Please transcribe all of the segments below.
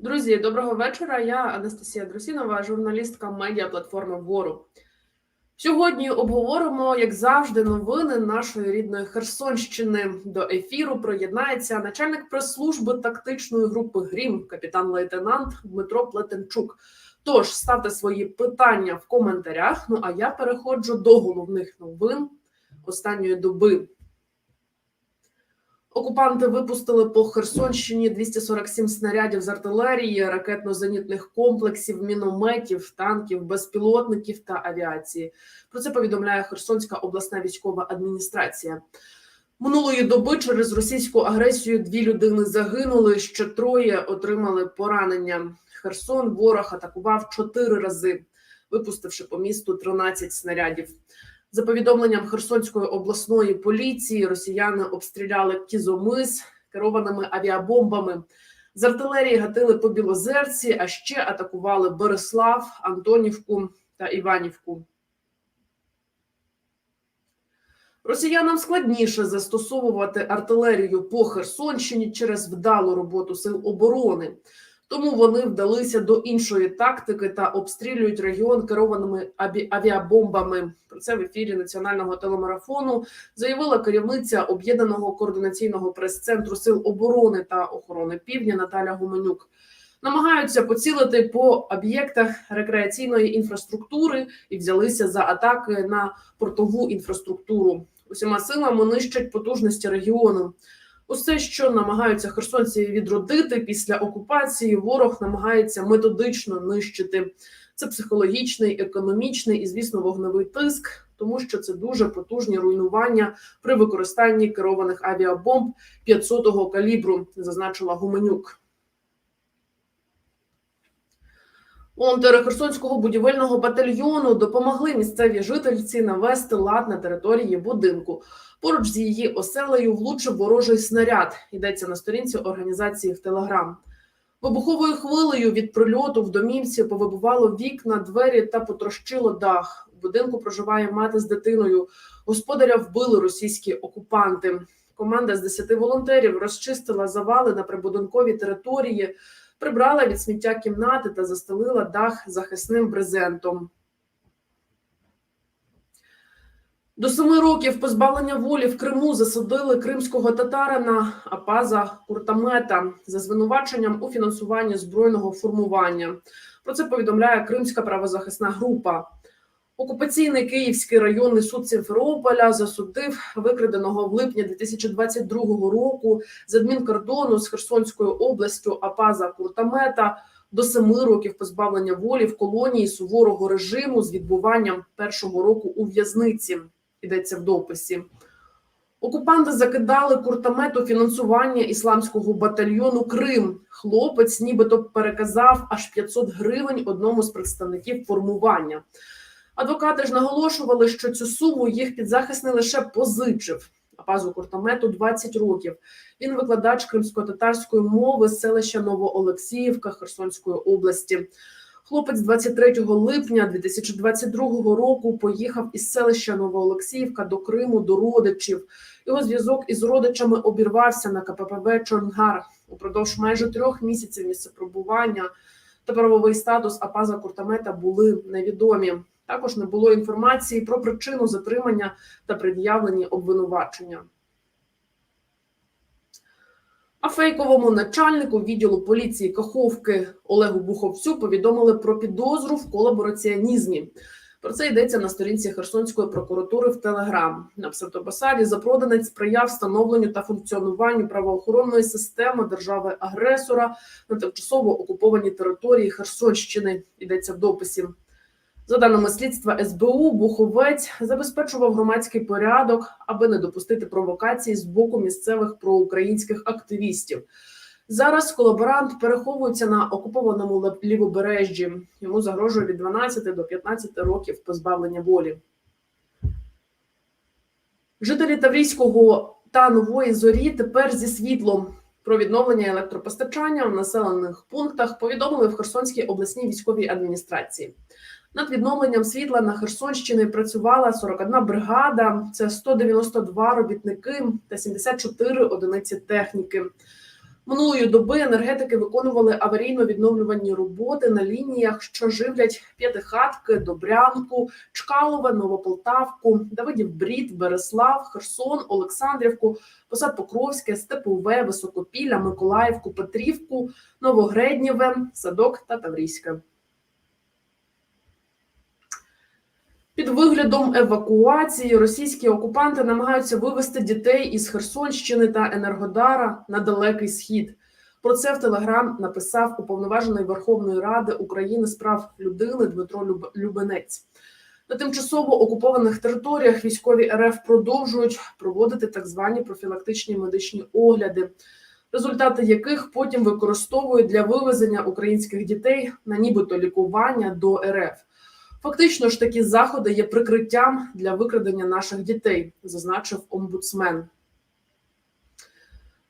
Друзі, доброго вечора. Я Анастасія Друсінова, журналістка медіаплатформи Вгору. Сьогодні обговоримо, як завжди, новини нашої рідної Херсонщини. До ефіру приєднається начальник прес-служби тактичної групи Грім, капітан-лейтенант Дмитро Плетенчук. Тож ставте свої питання в коментарях. Ну а я переходжу до головних новин останньої доби. Окупанти випустили по Херсонщині 247 снарядів з артилерії, ракетно-зенітних комплексів, мінометів, танків, безпілотників та авіації. Про це повідомляє Херсонська обласна військова адміністрація. Минулої доби через російську агресію дві людини загинули. Ще троє отримали поранення. Херсон ворог атакував чотири рази, випустивши по місту 13 снарядів. За повідомленням Херсонської обласної поліції, росіяни обстріляли Кізомис керованими авіабомбами. З артилерії гатили по Білозерці, а ще атакували Береслав, Антонівку та Іванівку. Росіянам складніше застосовувати артилерію по Херсонщині через вдалу роботу сил оборони. Тому вони вдалися до іншої тактики та обстрілюють регіон керованими аві- авіабомбами. Про це в ефірі національного телемарафону заявила керівниця об'єднаного координаційного прес-центру сил оборони та охорони півдня Наталя Гуменюк. Намагаються поцілити по об'єктах рекреаційної інфраструктури і взялися за атаки на портову інфраструктуру. Усіма силами нищать потужності регіону. Усе, що намагаються херсонці відродити після окупації, ворог намагається методично нищити. Це психологічний, економічний і, звісно, вогневий тиск, тому що це дуже потужні руйнування при використанні керованих авіабомб 500-го калібру, зазначила Гуменюк. Волонтери Херсонського будівельного батальйону допомогли місцевій жительці навести лад на території будинку. Поруч з її оселею влучив ворожий снаряд. Йдеться на сторінці організації в Телеграм. Вибуховою хвилею від прильоту в домівці повибувало вікна, двері та потрощило дах. У будинку проживає мати з дитиною. Господаря вбили російські окупанти. Команда з 10 волонтерів розчистила завали на прибудинковій території, прибрала від сміття кімнати та застелила дах захисним брезентом. До семи років позбавлення волі в Криму засудили кримського татарина Апаза Куртамета за звинуваченням у фінансуванні збройного формування. Про це повідомляє Кримська правозахисна група. Окупаційний Київський районний суд Сімферополя засудив викраденого в липні 2022 року з адмінкордону з Херсонською областю Апаза Куртамета до семи років позбавлення волі в колонії суворого режиму з відбуванням першого року у в'язниці. Йдеться в дописі. Окупанти закидали куртамету фінансування ісламського батальйону Крим. Хлопець нібито переказав аж 500 гривень одному з представників формування. Адвокати ж наголошували, що цю суму їх підзахисний лише позичив. Апазу куртамету 20 років. Він викладач кримсько-татарської мови з селища Новоолексіївка Херсонської області. Хлопець 23 липня 2022 року поїхав із селища Новоолексіївка до Криму до родичів. Його зв'язок із родичами обірвався на КППВ Чонгар упродовж майже трьох місяців місцепробування та правовий статус Апаза Куртамета були невідомі. Також не було інформації про причину затримання та пред'явлені обвинувачення. А фейковому начальнику відділу поліції Каховки Олегу Буховцю повідомили про підозру в колабораціонізмі. Про це йдеться на сторінці Херсонської прокуратури в Телеграм. На псевдопосаді запроданець сприяв встановленню та функціонуванню правоохоронної системи держави-агресора на тимчасово окупованій території Херсонщини. Йдеться в дописі. За даними слідства СБУ, Буховець забезпечував громадський порядок, аби не допустити провокації з боку місцевих проукраїнських активістів. Зараз колаборант переховується на окупованому лівобережжі. Йому загрожує від 12 до 15 років позбавлення волі. Жителі Таврійського та Нової Зорі тепер зі світлом. Про відновлення електропостачання в населених пунктах повідомили в Херсонській обласній військовій адміністрації. Над відновленням світла на Херсонщині працювала 41 бригада, це 192 робітники та 74 одиниці техніки. Минулої доби енергетики виконували аварійно-відновлювані роботи на лініях, що живлять П'ятихатки, Добрянку, Чкалове, Новополтавку, Давидів Брід, Береслав, Херсон, Олександрівку, Посад Покровське, Степове, Високопілля, Миколаївку, Петрівку, Новогреднєве, Садок та Таврійське. Під виглядом евакуації російські окупанти намагаються вивести дітей із Херсонщини та Енергодара на далекий схід. Про це в Телеграм написав уповноважений Верховної Ради України з прав людини Дмитро Люб- Любенець. На тимчасово окупованих територіях військові РФ продовжують проводити так звані профілактичні медичні огляди, результати яких потім використовують для вивезення українських дітей на нібито лікування до РФ. Фактично ж такі заходи є прикриттям для викрадення наших дітей, зазначив омбудсмен.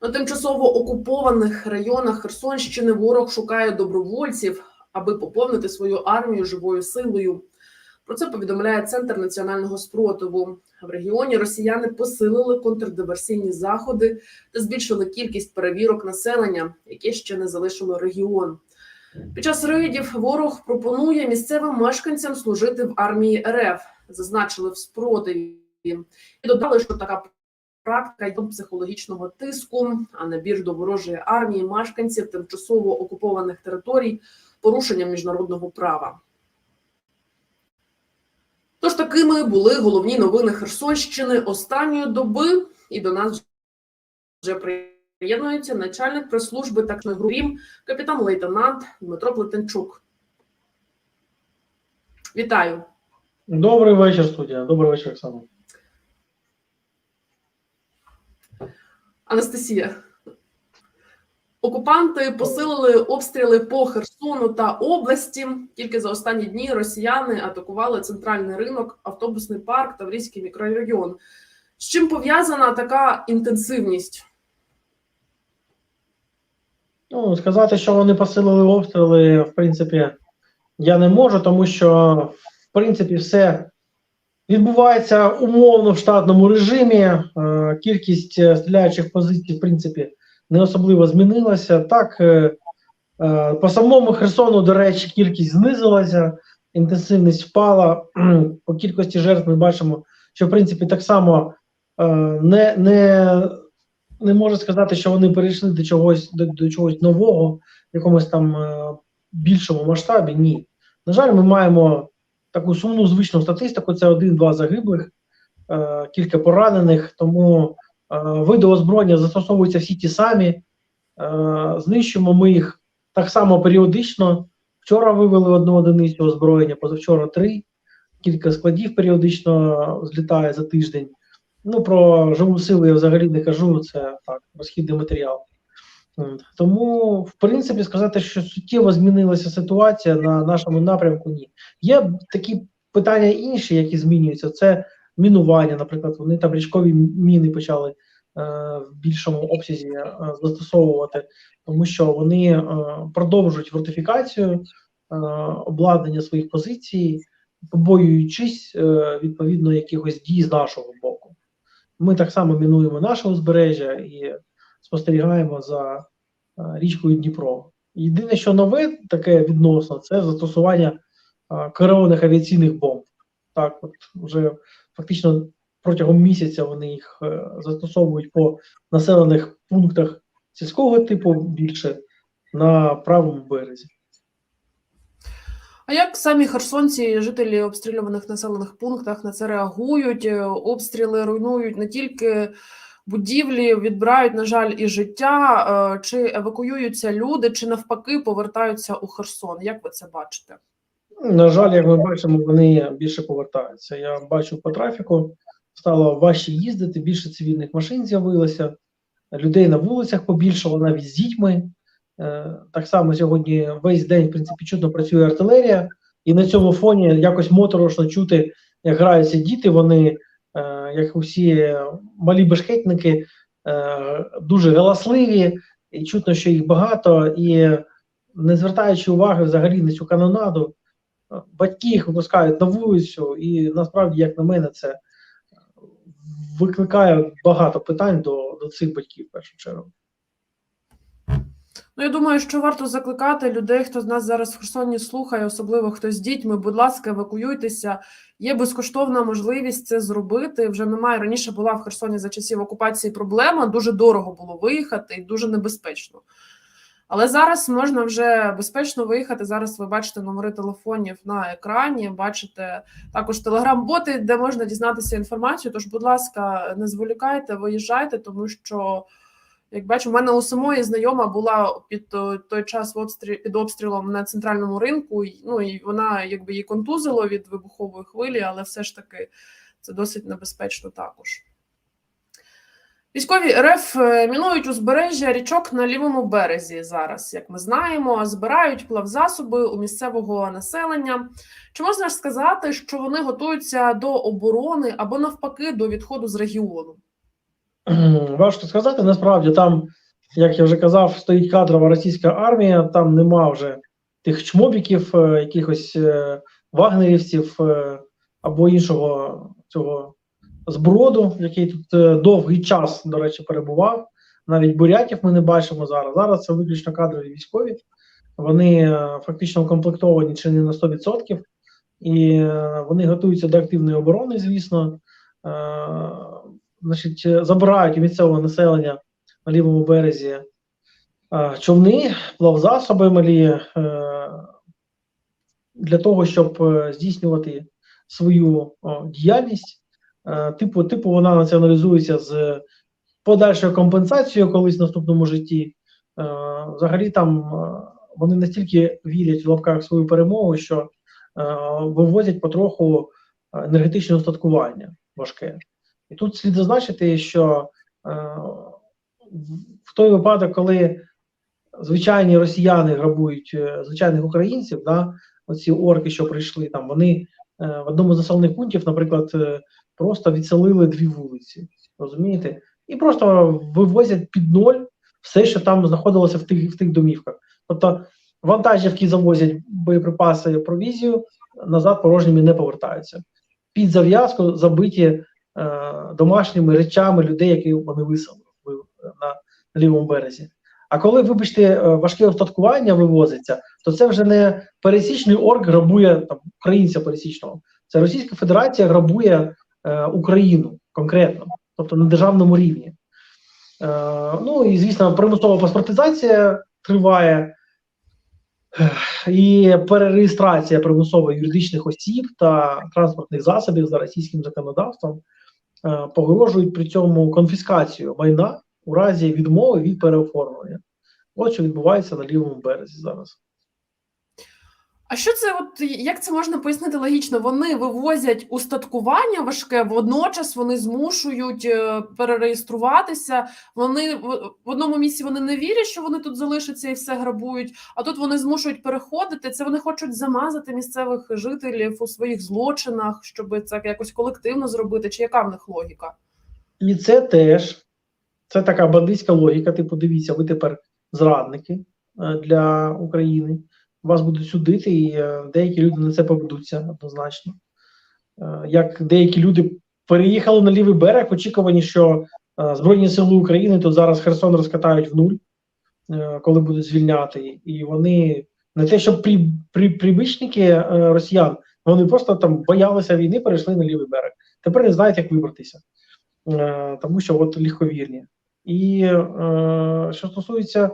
На тимчасово окупованих районах Херсонщини ворог шукає добровольців, аби поповнити свою армію живою силою. Про це повідомляє Центр національного спротиву. В регіоні росіяни посилили контрдиверсійні заходи та збільшили кількість перевірок населення, яке ще не залишило регіон. Під час рейдів ворог пропонує місцевим мешканцям служити в армії РФ, зазначили в спротиві. І додали, що така практика є психологічного тиску, а набір до ворожої армії мешканців тимчасово окупованих територій порушенням міжнародного права. Тож такими були головні новини Херсонщини останньої доби, і до нас вже приєднується начальник прес-служби тактичної групи капітан-лейтенант Дмитро Плетенчук. Вітаю. Добрий вечір, студія. Добрий вечір, Оксана. Анастасія. Окупанти посилили обстріли по Херсону та області. Тільки за останні дні росіяни атакували центральний ринок, автобусний парк, Таврійський мікрорайон. З чим пов'язана така інтенсивність? Ну, сказати, що вони посилили обстріли, в принципі, я не можу, тому що, в принципі, все відбувається умовно в штатному режимі. Е, Кількість е, стріляючих позицій, в принципі, не особливо змінилася. Так, е, по самому Херсону, до речі, кількість знизилася, інтенсивність впала. По кількості жертв ми бачимо, що в принципі так само не, не, не можу сказати, що вони перейшли до чогось до, до чогось нового, в якомусь там е, більшому масштабі. Ні. На жаль, ми маємо таку сумну звичну статистику: це один-два загиблих, е, кілька поранених. Тому е, види озброєння застосовуються всі ті самі. Знищуємо ми їх так само періодично. Вчора вивели одну одиницю озброєння, позавчора три. Кілька складів періодично злітає за тиждень. Ну, про живу силу я взагалі не кажу, це так, розхідний матеріал. Тому, в принципі, сказати, що суттєво змінилася ситуація на нашому напрямку, ні. Є такі питання інші, які змінюються. Це мінування, наприклад, вони там річкові міни почали е, в більшому обсязі е, застосовувати, тому що вони е, продовжують фортифікацію е, обладнання своїх позицій, побоюючись е, відповідно якихось дій з нашого боку. Ми так само мінуємо наше узбережжя і спостерігаємо за е, річкою Дніпро. Єдине, що нове таке відносно, це застосування е, керованих авіаційних бомб. Так, от вже фактично протягом місяця вони їх е, застосовують по населених пунктах сільського типу більше на правому березі. А як самі херсонці, жителі обстрілюваних населених пунктах на це реагують? Е, Обстріли руйнують не тільки будівлі, відбирають, на жаль, і життя. Е, Чи евакуюються люди, чи навпаки повертаються у Херсон? Як ви це бачите? На жаль, як ми бачимо, вони більше повертаються. Я бачу по трафіку, стало важче їздити, більше цивільних машин з'явилося, людей на вулицях побільшало навіть з дітьми. Е, Так само сьогодні весь день, в принципі, чутно працює артилерія, і на цьому фоні якось моторошно чути, як граються діти. Вони, е, як усі малі бешкетники, е, дуже галасливі, і чутно, що їх багато, і не звертаючи уваги взагалі на цю канонаду, батьки їх випускають на вулицю, і насправді, як на мене, це викликає багато питань до, до цих батьків в першу чергу. Ну, я думаю, що варто закликати людей, хто з нас зараз в Херсоні слухає, особливо хто з дітьми. Будь ласка, евакуюйтеся. Є безкоштовна можливість це зробити. Вже немає. Раніше була в Херсоні за часів окупації проблема. Дуже дорого було виїхати і дуже небезпечно. Але зараз можна вже безпечно виїхати. Зараз ви бачите номери телефонів на екрані, бачите також телеграм-боти, де можна дізнатися інформацію. Тож, будь ласка, не зволікайте, виїжджайте, тому що, як бачу, в мене у самої знайома була під той, той час під обстрілом на центральному ринку. Ну і вона якби її контузило від вибухової хвилі, але все ж таки це досить небезпечно також. Військові РФ е, мінують узбережжя річок на лівому березі зараз, як ми знаємо, збирають плавзасоби у місцевого населення. Чи можна ж сказати, що вони готуються до оборони або навпаки до відходу з регіону? Важко сказати, насправді там, як я вже казав, стоїть кадрова російська армія, там нема вже тих чмобіків, е, якихось е, вагнерівців е, або іншого цього зброду, який тут довгий час, до речі, перебував. Навіть бурятів ми не бачимо зараз. Зараз це виключно кадрові військові. Вони фактично укомплектовані чи не на 100%, і вони готуються до активної оборони, звісно. Значить, е, забирають у місцевого населення на лівому березі е, човни, плавзасоби малі е, для того, щоб здійснювати свою діяльність. Типу, типу, вона націоналізується з подальшою компенсацією колись в наступному житті. Взагалі там вони настільки вірять в лапках свою перемогу, що вивозять потроху енергетичне устаткування важке. І тут слід зазначити, що е, в- той випадок, коли звичайні росіяни грабують е, звичайних українців, да, оці орки, що прийшли там, вони е, в одному з населених пунктів, наприклад, е, просто відселили дві вулиці, розумієте? І просто вивозять під ноль все, що там знаходилося в тих, в тих домівках. Тобто вантажівки завозять боєприпаси, провізію, назад порожніми не повертаються. Під зав'язку забиті домашніми речами людей, які вони виселили на, на лівому березі. А коли, вибачте, е, важке устаткування вивозиться, то це вже не пересічний орк грабує там, українця пересічного. Це Російська Федерація грабує е, Україну конкретно, тобто на державному рівні. Е, ну і звісно, примусова паспортизація триває. І перереєстрація примусова юридичних осіб та транспортних засобів за російським законодавством е, погрожують при цьому конфіскацію майна у разі відмови від переоформлення. От що відбувається на лівому березі зараз. А що це, от як це можна пояснити логічно? Вони вивозять устаткування важке, водночас вони змушують е, перереєструватися. Вони в, одному місці вони не вірять, що вони тут залишаться і все грабують. А тут вони змушують переходити. Це вони хочуть замазати місцевих жителів у своїх злочинах, щоб це якось колективно зробити. Чи яка в них логіка? І це теж це така бандитська логіка. Типу, дивіться, ви тепер зрадники е, для України. Вас будуть судити, і е, деякі люди на це поведуться однозначно. Е, Як деякі люди переїхали на лівий берег, очікувані, що е, Збройні Сили України то зараз Херсон розкатають в нуль, коли будуть звільняти. І вони не те, що при, при, прибичники е, росіян, вони просто там боялися війни, перейшли на лівий берег. Тепер не знають, як вибратися, тому що от легковірні. І що стосується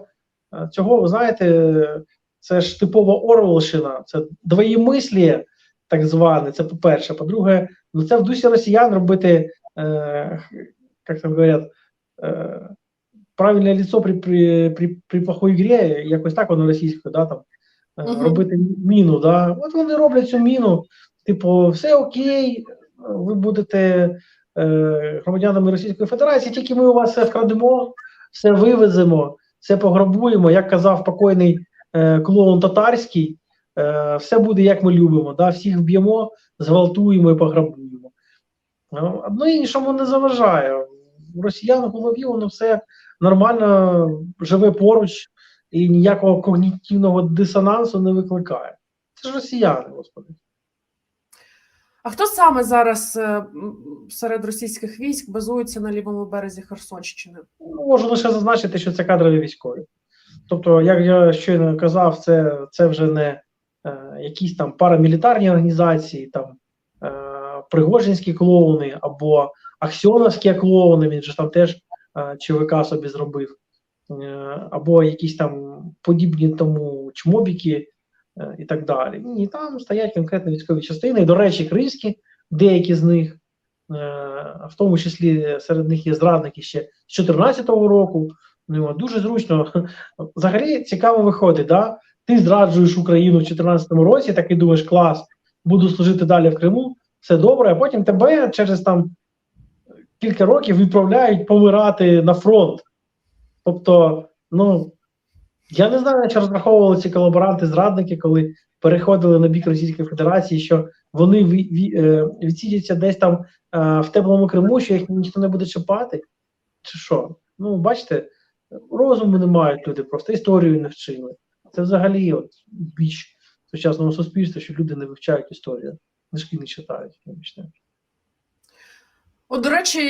цього, ви знаєте, це ж типова Орвелщина, це двоємислі, так зване. Це по-перше. По-друге, ну це в дусі росіян робити, е, як там говорять, е, правильне ліцо при, при, при, при плохой грі, якось так воно російською, да, там, е, робити міну. Да. От вони роблять цю міну, типу, все окей, ви будете е, громадянами Російської Федерації, тільки ми у вас все вкрадемо, все вивеземо, все пограбуємо, як казав покойний е, клоун татарський, е, все буде як ми любимо. Да? Всіх вб'ємо, зґвалтуємо і пограбуємо. Ну, Одно іншому не заважає. У росіян в голові воно все нормально живе поруч і ніякого когнітивного дисонансу не викликає. Це ж росіяни, господи. А хто саме зараз е, серед російських військ базується на лівому березі Херсонщини? Ну, Можу лише зазначити, що це кадрові військові. Тобто, як я щойно казав, це, це вже не е, якісь там парамілітарні організації, там е, пригожинські клоуни або аксіоновські клоуни, він же там теж е, ЧВК собі зробив, е, або якісь там подібні тому чмобіки е, і так далі. Ні, там стоять конкретно військові частини. До речі, кримські, деякі з них, е, в тому числі серед них є зрадники ще з 2014 року. Ну, дуже зручно. Взагалі цікаво виходить, да? Ти зраджуєш Україну в 2014 році, так і думаєш, клас, буду служити далі в Криму, все добре, а потім тебе через там кілька років відправляють помирати на фронт. Тобто, ну я не знаю, на що розраховували ці колаборанти-зрадники, коли переходили на бік Російської Федерації, що вони е, відсидяться десь там е, в теплому Криму, що їх ніхто не буде чіпати. Чи що? Ну, бачите, розуму не мають люди, просто історію не вчили. Це взагалі от біч сучасного суспільства, що люди не вивчають історію, книжки не читають. вибачте. От, до речі,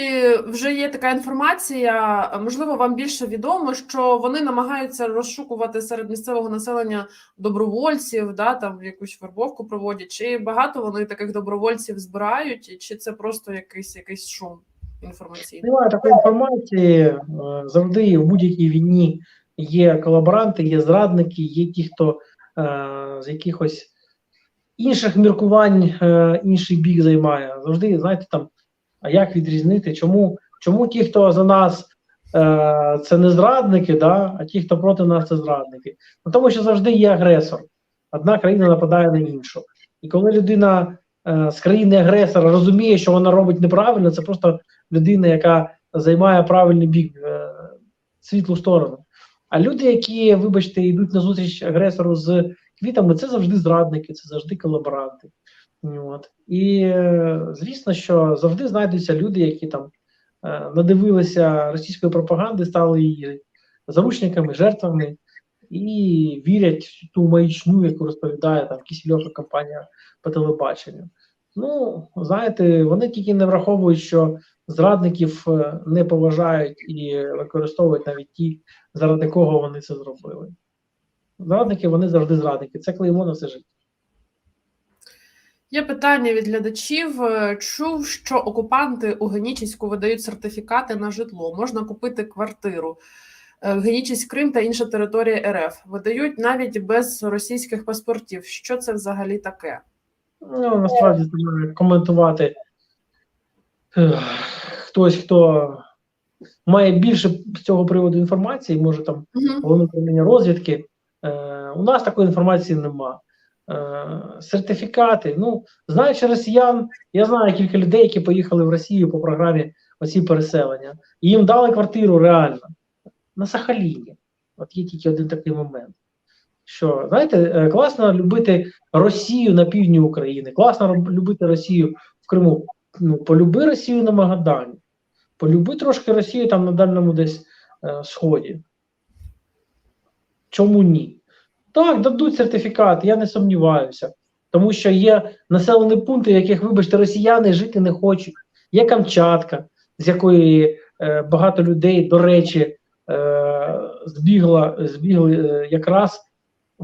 вже є така інформація. Можливо, вам більше відомо, що вони намагаються розшукувати серед місцевого населення добровольців, да там якусь вербовку проводять. Чи багато вони таких добровольців збирають, чи це просто якийсь якийсь шум інформаційний? Немає такої інформації. е, Завжди в будь-якій війні є колаборанти, є зрадники, є ті, хто е, з якихось інших міркувань е, інший бік займає. Завжди, знаєте, там, а як відрізнити, чому, чому ті, хто за нас це не зрадники, да, а ті, хто проти нас, це зрадники. Ну, тому що завжди є агресор. Одна країна нападає на іншу. І коли людина е, з країни агресора розуміє, що вона робить неправильно, це просто людина, яка займає правильний бік, е, світлу сторону. А люди, які, вибачте, йдуть на зустріч агресору з квітами, це завжди зрадники, це завжди колаборанти. От. І е, звісно, що завжди знайдуться люди, які там е, надивилися російської пропаганди, стали її заручниками, жертвами і вірять в ту маячню, яку розповідає там кисельова компанія по телебаченню. Ну, знаєте, вони тільки не враховують, що зрадників е, не поважають і використовують навіть ті, заради кого вони це зробили. Зрадники вони завжди зрадники. Це клеймо на все життя. Є питання від глядачів. Е, Чув, що окупанти у Генічеську видають сертифікати на житло. Можна купити квартиру. Е, Генічеськ, Крим та інша територія РФ видають навіть без російських паспортів. Що це взагалі таке? Ну, насправді коментувати хтось, хто має більше з цього приводу інформації, може там головне управління розвідки. Е, у нас такої інформації нема. Е, сертифікати. Ну, знаючи росіян, я знаю кілька людей, які поїхали в Росію по програмі оці переселення. І їм дали квартиру реально на Сахаліні. От є тільки один такий момент. Що, знаєте, е, класно любити Росію на півдні України, класно любити Росію в Криму. Ну, полюби Росію на Магадані, полюби трошки Росію там на дальньому десь е, сході. Чому ні? Так, дадуть сертифікат, я не сумніваюся. Тому що є населені пункти, в яких, вибачте, росіяни жити не хочуть. Є Камчатка, з якої е, багато людей, до речі, е, збігла, збігли е, якраз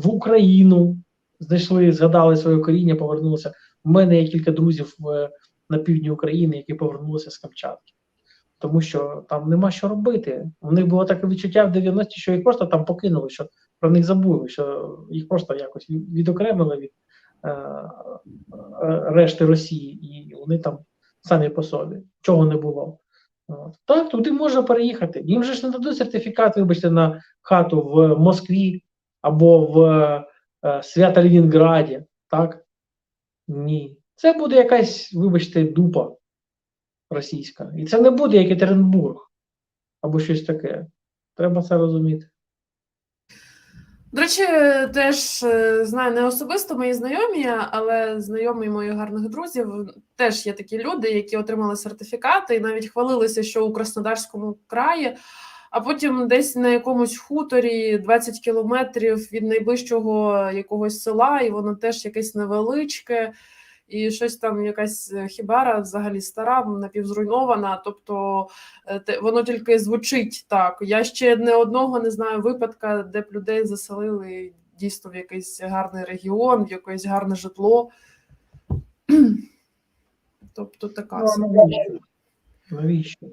в Україну, знайшли, згадали своє коріння, повернулися. У мене є кілька друзів в, на півдні України, які повернулися з Камчатки. Тому що там нема що робити. У них було таке відчуття в 90-ті, що їх просто там покинули, що про них забули, що їх просто якось відокремили від е, е, решти Росії, і вони там самі по собі, чого не було. Так, туди можна переїхати. Їм же ж не дадуть сертифікат, вибачте, на хату в Москві або в е, Свято-Ленінграді. Так? Ні. Це буде якась, вибачте, дупа російська. І це не буде як Екатеринбург або щось таке. Треба це розуміти. До речі, теж е, знаю не особисто мої знайомі, але знайомі моїх гарних друзів теж є такі люди, які отримали сертифікати і навіть хвалилися, що у Краснодарському краї, а потім десь на якомусь хуторі 20 кілометрів від найближчого якогось села, і воно теж якесь невеличке. і щось там якась е, хібара взагалі стара, напівзруйнована. Тобто е, воно тільки звучить так. Я ще не одного не знаю випадка, де б людей заселили дійсно в якийсь гарний регіон, в якесь гарне житло. Тобто така Ну, навіщо?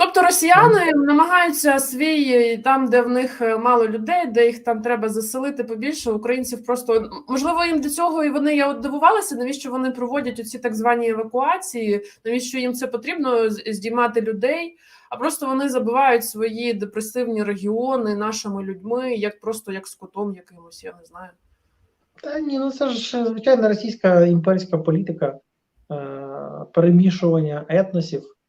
Тобто росіяни намагаються свій там, де в них е, мало людей, де їх там треба заселити побільше. Українців просто можливо їм до цього і вони я дивувалася, навіщо вони проводять оці так звані евакуації, навіщо їм це потрібно здіймати людей, а просто вони забивають свої депресивні регіони нашими людьми, як просто як скотом якимось, я не знаю. Та ні, ну це ж звичайна російська імперська політика е, перемішування етносів, е,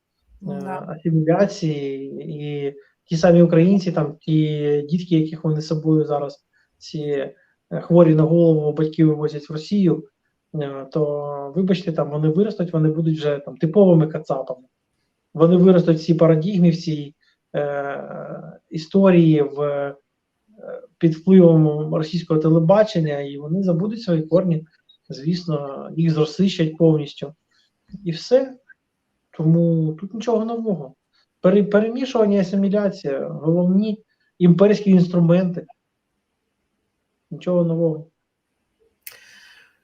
Да. асиміляції, і ті самі українці, там ті дітки, яких вони з собою зараз ці е, хворі на голову батьки вивозять в Росію, е, то вибачте, там вони виростуть, вони будуть вже там типовими кацапами. Вони виростуть в цій парадігмі, в цій е, історії, в е, під впливом російського телебачення, і вони забудуть свої корні. Звісно, їх зросищать повністю. І все. Тому тут нічого нового. Пере- перемішування, асиміляція, головні імперські інструменти. Нічого нового.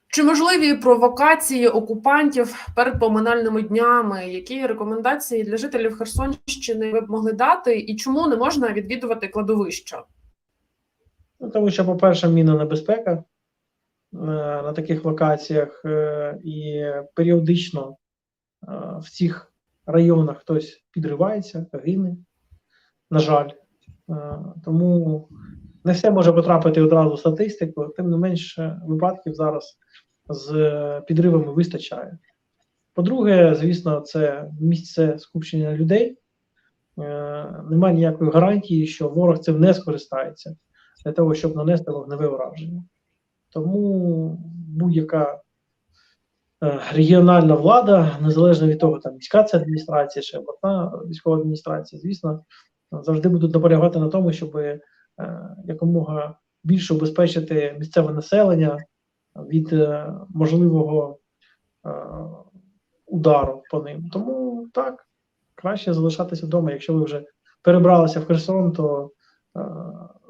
Чи можливі провокації окупантів перед поминальними днями? Які рекомендації для жителів Херсонщини ви б могли дати, і чому не можна відвідувати кладовища? Ну, тому що, по-перше, мінна небезпека е, на таких локаціях, е, і періодично в цих районах хтось підривається, гине, на жаль. Е, тому не все може потрапити одразу в статистику, тим не менш, е, випадків зараз з е, підривами вистачає. По-друге, звісно, це місце скупчення людей. Е, Немає ніякої гарантії, що ворог цим не скористається для того, щоб нанести вогневе ураження. Тому будь-яка е, регіональна влада, незалежно від того, там міська це адміністрація чи обласна військова адміністрація, звісно, завжди будуть наполягати на тому, щоб е, якомога більше убезпечити місцеве населення від е, можливого е, удару по ним. Тому так, краще залишатися вдома. Якщо ви вже перебралися в Херсон, то е,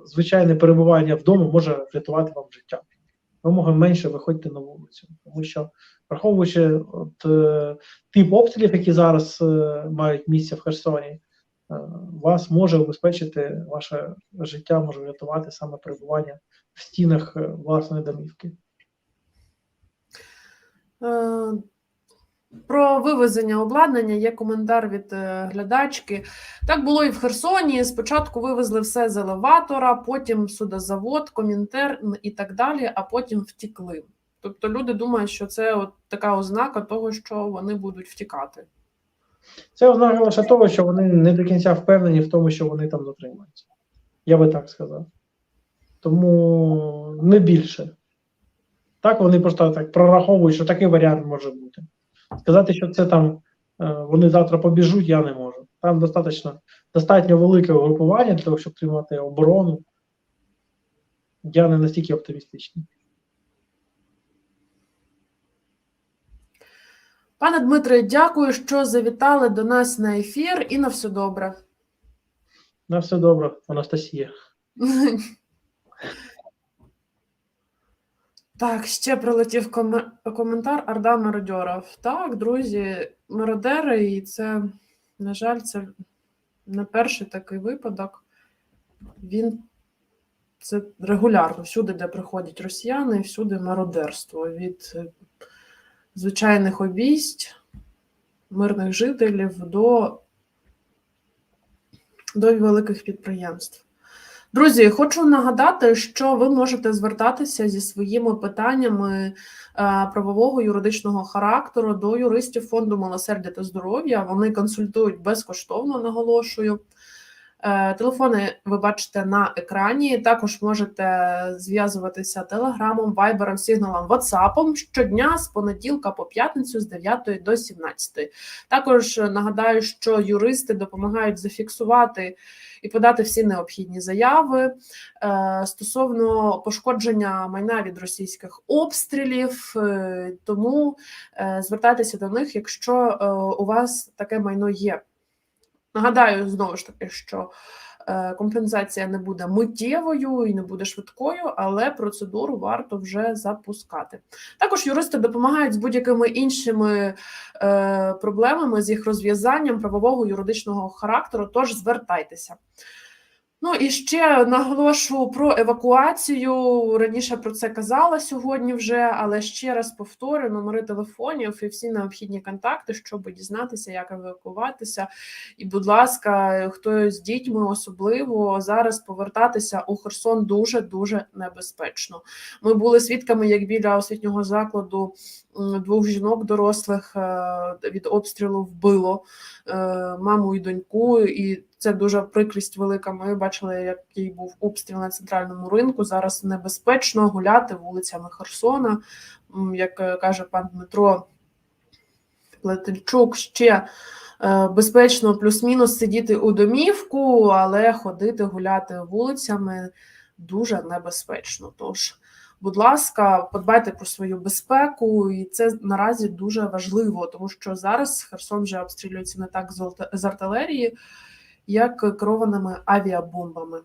звичайне перебування вдома може врятувати вам життя. Вимога менше виходьте на вулицю, тому що враховуючи от, е, тип обстрілів, які зараз е, мають місце в Херсоні, е, вас може убезпечити ваше життя, може врятувати саме перебування в стінах власної домівки. Про вивезення обладнання є коментар від е, глядачки. Так було і в Херсоні. Спочатку вивезли все з елеватора, потім судозавод, комінтерн і так далі, а потім втікли. Тобто люди думають, що це от така ознака того, що вони будуть втікати. Це ознака лише того, що вони не до кінця впевнені в тому, що вони там затримаються. Я би так сказав. Тому не більше. Так вони просто так прораховують, що такий варіант може бути. Сказати, що це там е, вони завтра побіжуть, я не можу. Там достатньо, достатньо велике угрупування для того, щоб тримати оборону. Я не настільки оптимістичний. Пане Дмитре, дякую, що завітали до нас на ефір і на все добре. На все добре, Анастасія. Так, ще прилетів коме- коментар Арда Мародьоров. Так, друзі, мародери, і це, на жаль, це не перший такий випадок. Він це регулярно, всюди, де приходять росіяни, всюди мародерство від е, звичайних обійсть, мирних жителів до, до великих підприємств. Друзі, хочу нагадати, що ви можете звертатися зі своїми питаннями е, правового юридичного характеру до юристів фонду милосердя та здоров'я. Вони консультують безкоштовно, наголошую. Е, Телефони ви бачите на екрані. Також можете зв'язуватися телеграмом, вайбером, сигналом, ватсапом щодня з понеділка по п'ятницю з 9 до 17. Також нагадаю, що юристи допомагають зафіксувати і подати всі необхідні заяви е, стосовно пошкодження майна від російських обстрілів. Е, Тому е, звертайтеся до них, якщо у вас таке майно є. Нагадаю знову ж таки, що компенсація не буде миттєвою і не буде швидкою, але процедуру варто вже запускати. Також юристи допомагають з будь-якими іншими е, проблемами з їх розв'язанням правового юридичного характеру. Тож звертайтеся. Ну і ще наголошу про евакуацію. Раніше про це казала сьогодні вже, але ще раз повторю номери телефонів і всі необхідні контакти, щоб дізнатися, як евакуватися. І, будь ласка, хто з дітьми особливо зараз повертатися у Херсон дуже дуже небезпечно. Ми були свідками, як біля освітнього закладу двох жінок дорослих е, від обстрілу вбило е, маму і доньку, і це дуже прикрість велика. Ми бачили, який був обстріл на центральному ринку. Зараз небезпечно гуляти вулицями Херсона. Як е, каже пан Дмитро Плетельчук, ще е, безпечно плюс-мінус сидіти у домівку, але ходити гуляти вулицями дуже небезпечно. Тож, будь ласка, подбайте про свою безпеку, і це наразі дуже важливо, тому що зараз Херсон вже обстрілюється не так з з артилерії, як керованими авіабомбами.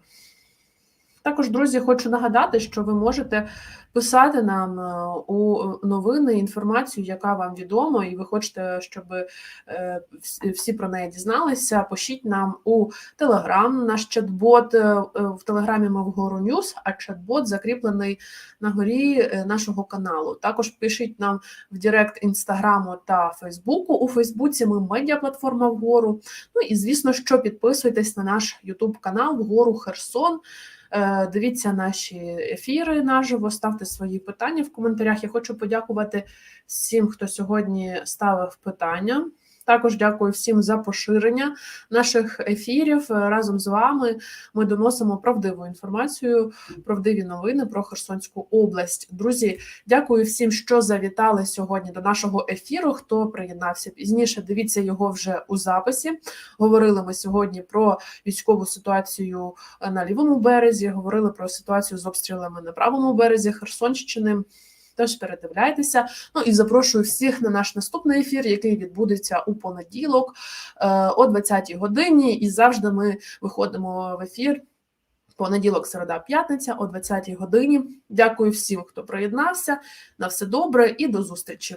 Також, друзі, хочу нагадати, що ви можете писати нам е, у новини інформацію, яка вам відома, і ви хочете, щоб е, всі- про неї дізналися. Пишіть нам у Телеграм. Наш чат-бот е, в Телеграмі ми вгору Ньюс, а чат-бот закріплений на горі нашого каналу. Також пишіть нам в Директ Інстаграму та Фейсбуку. У Фейсбуці ми медіаплатформа вгору. Ну і звісно, що підписуйтесь на наш Ютуб канал вгору Херсон. Е, Дивіться наші ефіри наживо, ставте свої питання в коментарях. Я хочу подякувати всім, хто сьогодні ставив питання. Також дякую всім за поширення наших ефірів. Разом з вами ми доносимо правдиву інформацію, правдиві новини про Херсонську область. Друзі, дякую всім, що завітали сьогодні до нашого ефіру. Хто приєднався пізніше, дивіться його вже у записі. Говорили ми сьогодні про військову ситуацію на лівому березі, говорили про ситуацію з обстрілами на правому березі Херсонщини. Тож передивляйтеся. Ну і запрошую всіх на наш наступний ефір, який відбудеться у понеділок е, о 20-й годині. І завжди ми виходимо в ефір. Понеділок, середа, п'ятниця о 20-й годині. Дякую всім, хто приєднався. На все добре і до зустрічі.